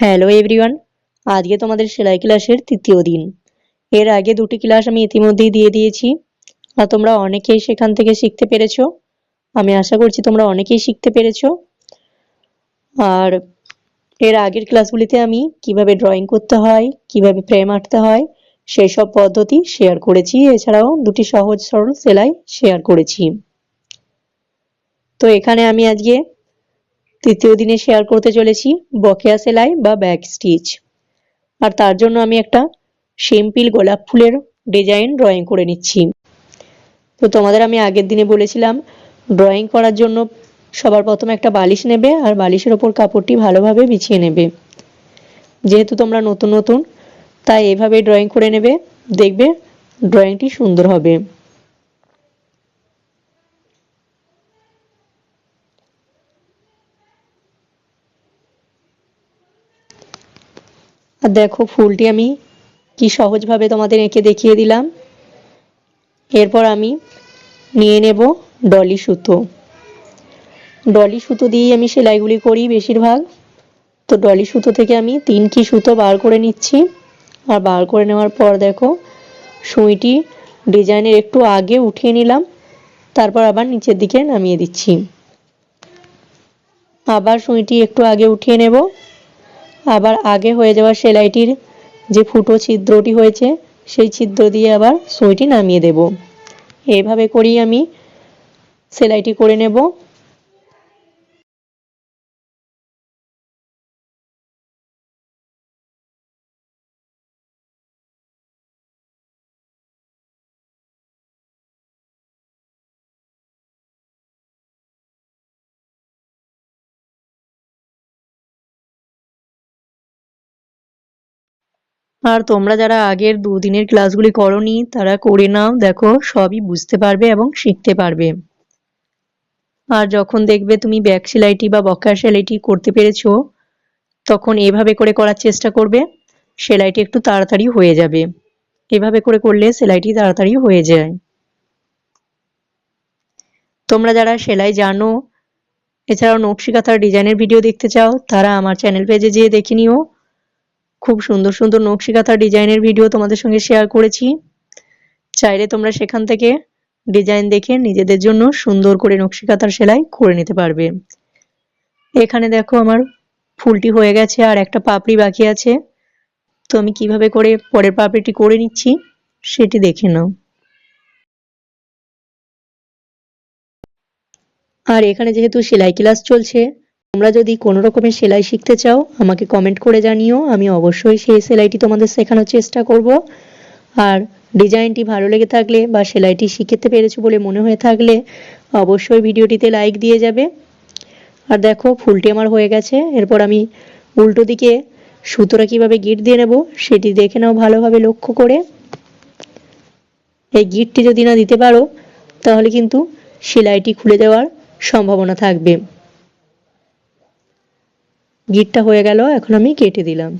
Hello everyone আজকে তোমাদের সেলাই ক্লাসের তৃতীয় দিন। এর আগে দুটি ক্লাস আমি ইতিমধ্যেই দিয়ে দিয়েছি। আর তোমরা অনেকেই সেখান থেকে শিখতে পেরেছ। আমি আশা করছি তোমরা অনেকেই শিখতে পেরেছ। আর এর আগের ক্লাসগুলিতে আমি কীভাবে ড্রয়িং করতে হয়, কীভাবে ফ্রেম আঁটতে হয়, সেই সব পদ্ধতি শেয়ার করেছি। এছাড়াও দুটি সহজ সরল সেলাই শেয়ার করেছি। তো এখানে আমি আজকে তৃতীয় দিনে শেয়ার করতে চলেছি বকেয়া সেলাই বা ব্যাক স্টিচ আর তার জন্য আমি একটা সিম্পল গোলাপ ফুলের ডিজাইন ড্রয়িং করে নিচ্ছি। তো তোমাদের আমি আগের দিনে বলেছিলাম ড্রয়িং করার জন্য সবার প্রথমে একটা বালিশ নেবে আর বালিশের ওপর কাপড়টি ভালোভাবে বিছিয়ে নেবে। যেহেতু তোমরা নতুন নতুন, তাই এভাবে ড্রয়িং করে নেবে, দেখবে ড্রয়িংটি সুন্দর হবে। আর দেখো ফুলটি আমি কি সহজভাবে তোমাদের এঁকে দেখিয়ে দিলাম। এরপর আমি নিয়ে নেব ডলি সুতো। ডলি সুতো দিয়েই আমি সেলাইগুলি করি বেশিরভাগ। তো ডলি সুতো থেকে আমি তিনটি সুতো বার করে নিচ্ছি। আর বার করে নেওয়ার পর দেখো সুইটি ডিজাইনের একটু আগে উঠিয়ে নিলাম। তারপর আবার নিচের দিকে নামিয়ে দিচ্ছি। আবার সুইটি একটু আগে উঠিয়ে নেব। আবার আগে হয়ে যাওয়া সেলাইটির যে ফুটো ছিদ্রটি হয়েছে, সেই ছিদ্র দিয়ে আবার সুইটি নামিয়ে দেব। এইভাবে করেই আমি সেলাইটি করে নেব। আর তোমরা যারা আগের দুদিনের ক্লাসগুলি করনি, তারা করে নাও, দেখো, সবই বুঝতে পারবে এবং শিখতে পারবে। আর যখন দেখবে তুমি ব্যাক সেলাইটি বা বক্কা সেলাইটি করতে পেরেছ, তখন এভাবে করে করার চেষ্টা করবে, সেলাইটি একটু তাড়াতাড়ি হয়ে যাবে। এভাবে করে করলে সেলাইটি তাড়াতাড়ি হয়ে যায়। তোমরা যারা সেলাই জানো, এছাড়াও নকশি কাঁথার ডিজাইনের ভিডিও দেখতে চাও, তারা আমার চ্যানেল পেজে যেয়ে দেখে নিও। খুব সুন্দর সুন্দর নকশি কাঁথা ডিজাইনের ভিডিও তোমাদের সঙ্গে শেয়ার করেছি। চাইলে তোমরা সেখান থেকে ডিজাইন দেখে নিজেদের জন্য সুন্দর করে নকশি কাঁথার সেলাই করে নিতে পারবে। এখানে দেখো আমার ফুলটি হয়ে গেছে আর একটা পাপড়ি বাকি আছে। তো আমি কীভাবে করে পরের পাপড়িটি করে নিচ্ছি সেটি দেখে নাও। আর এখানে যেহেতু সেলাই ক্লাস চলছে তোমরা যদি কোনো রকমের সেলাই শিখতে চাও, আমাকে কমেন্ট করে জানিও। আমি অবশ্যই সেই সেলাইটি তোমাদের শেখানোর চেষ্টা করব। আর ডিজাইনটি ভালো লেগে থাকলে বা সেলাইটি শিখতে পেরেছ বলে মনে হয়ে থাকলে অবশ্যই ভিডিওটিতে লাইক দিয়ে যাবে। আর দেখো, ফুলটি আমার হয়ে গেছে। এরপর আমি উল্টো দিকে সুতোটা কীভাবে গিট দিয়ে নেব, সেটি দেখে নাও ভালোভাবে লক্ষ্য করে। এই গিটটি যদি না দিতে পারো, তাহলে কিন্তু সেলাইটি খুলে যাওয়ার সম্ভাবনা থাকবে। গিটটা হয়ে গেল এখন আমি কেটে দিলাম।